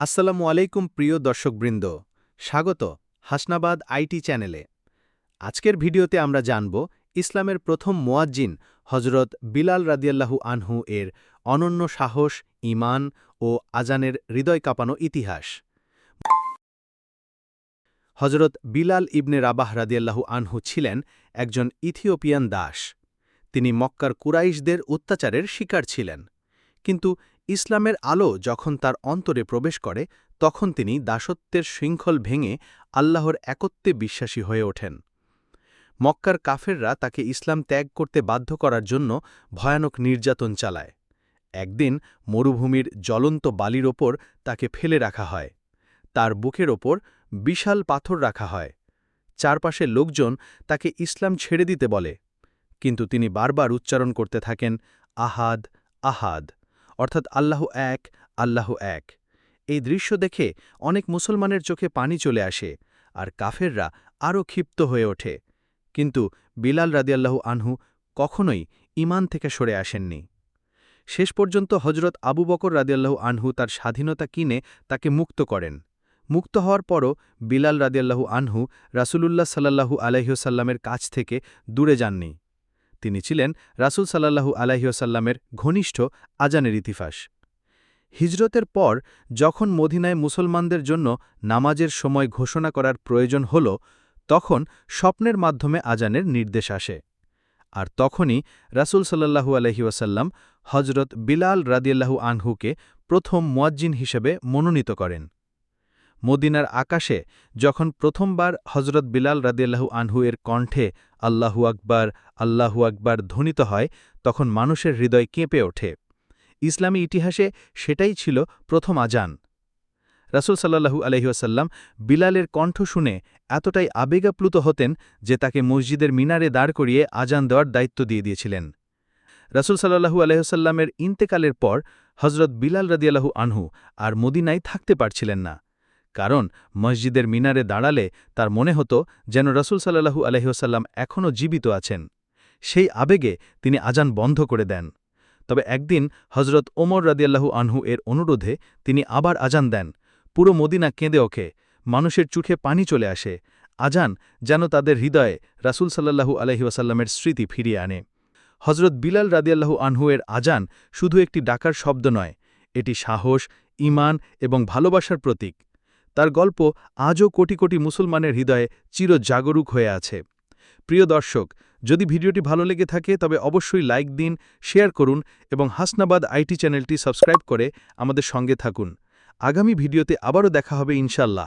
আসসালামু আলাইকুম, প্রিয় দর্শকবৃন্দ। স্বাগত হাসনাবাদ আইটি চ্যানেলে। আজকের ভিডিওতে আমরা জানব ইসলামের প্রথম মোয়াজ্জিন হজরত বিলাল রাদিয়াল্লাহু আনহু এর অনন্য সাহস, ঈমান ও আজানের হৃদয় কাঁপানো ইতিহাস। হজরত বিলাল ইবনে রাবাহ রাদিয়াল্লাহু আনহু ছিলেন একজন ইথিওপিয়ান দাস। তিনি মক্কার কুরাইশদের অত্যাচারের শিকার ছিলেন। কিন্তু ইসলামের আলো যখন তার অন্তরে প্রবেশ করে, তখন তিনি দাসত্বের শৃঙ্খল ভেঙে আল্লাহর একত্বে বিশ্বাসী হয়ে ওঠেন। মক্কার কাফেররা তাকে ইসলাম ত্যাগ করতে বাধ্য করার জন্য ভয়ানক নির্যাতন চালায়। একদিন মরুভূমির জ্বলন্ত বালির ওপর তাকে ফেলে রাখা হয়। তার বুকের ওপর বিশাল পাথর রাখা হয়। চারপাশের লোকজন তাকে ইসলাম ছেড়ে দিতে বলে। কিন্তু তিনি বারবার উচ্চারণ করতে থাকেন, আহাদ আহাদ। অর্থাৎ আল্লাহ এক আল্লাহ এক। এই দৃশ্য দেখে অনেক মুসলমানের চোখে পানি চলে আসে আর কাফেররা আরও ক্ষিপ্ত হয়ে ওঠে। কিন্তু বিলাল রাদিয়াল্লাহু আনহু কখনোই ইমান থেকে সরে আসেননি। শেষ পর্যন্ত হজরত আবু বকর রাদিয়াল্লাহু আনহু তার স্বাধীনতা কিনে তাকে মুক্ত করেন। মুক্ত হওয়ার পরও বিলাল রাদিয়াল্লাহু আনহু রাসূলুল্লাহ সাল্লাল্লাহু আলাইহসাল্লামের কাছ থেকে দূরে যাননি। তিনি ছিলেন রাসূল সাল্লাল্লাহু আলাইহসাল্লামের ঘনিষ্ঠ আজানের ইতিফাস। হিজরতের পর যখন মদিনায় মুসলমানদের জন্য নামাজের সময় ঘোষণা করার প্রয়োজন হল, তখন স্বপ্নের মাধ্যমে আজানের নির্দেশ আসে। আর তখনই রাসূল সাল্লাল্লাহু আলহি ওয়াসাল্লাম হজরত বিলাল রাদিয়াল্লাহু আনহুকে প্রথম মুয়াজ্জিন হিসেবে মনোনীত করেন। মদিনার আকাশে যখন প্রথমবার হজরত বিলাল রাদিয়াল্লাহু আনহু এর কণ্ঠে আল্লাহু আকবার আল্লাহু আকবার ধ্বনিত হয়, তখন মানুষের হৃদয় কেঁপে ওঠে। ইসলামী ইতিহাসে সেটাই ছিল প্রথম আজান। রাসুল সাল্লাহু আলহিউসাল্লাম বিলালের কণ্ঠ শুনে এতটাই আবেগাপ্লুত হতেন যে তাকে মসজিদের মিনারে দাঁড় করিয়ে আজান দেওয়ার দায়িত্ব দিয়ে দিয়েছিলেন। রাসুল সাল্লাহু আলহিহাল্লামের ইন্তেকালের পর হজরত বিলাল রাদিয়াল্লাহু আনহু আর মদিনায় থাকতে পারছিলেন না। কারণ মসজিদের মিনারে দাঁড়ালে তার মনে হতো যেন রসুল সাল্লাহু আলহিহসাল্লাম এখনও জীবিত আছেন। সেই আবেগে তিনি আজান বন্ধ করে দেন। তবে একদিন হজরত ওমর রাদিয়াল্লাহু আনহু এর অনুরোধে তিনি আবার আজান দেন। পুরো মদিনা কেঁদে ওঠে, মানুষের চোখে পানি চলে আসে, আজান যেন তাদের হৃদয়ে রাসুল সাল্লাহু আলহি ওয়াসাল্লামের স্মৃতি ফিরিয়ে আনে। হজরত বিলাল রাদিয়াল্লাহু আনহু এর আজান শুধু একটি ডাকার শব্দ নয়, এটি সাহস ইমান এবং ভালোবাসার প্রতীক। তার গল্প আজও কোটি কোটি মুসলমানের হৃদয়ে চির জাগরুক হয়ে আছে। প্রিয় দর্শক, যদি ভিডিওটি ভালো লেগে থাকে, তবে অবশ্যই লাইক দিন, শেয়ার করুন এবং হাসনাবাদ আইটি চ্যানেলটি সাবস্ক্রাইব করে আমাদের সঙ্গে থাকুন। আগামী ভিডিওতে আবারও দেখা হবে ইনশাল্লাহ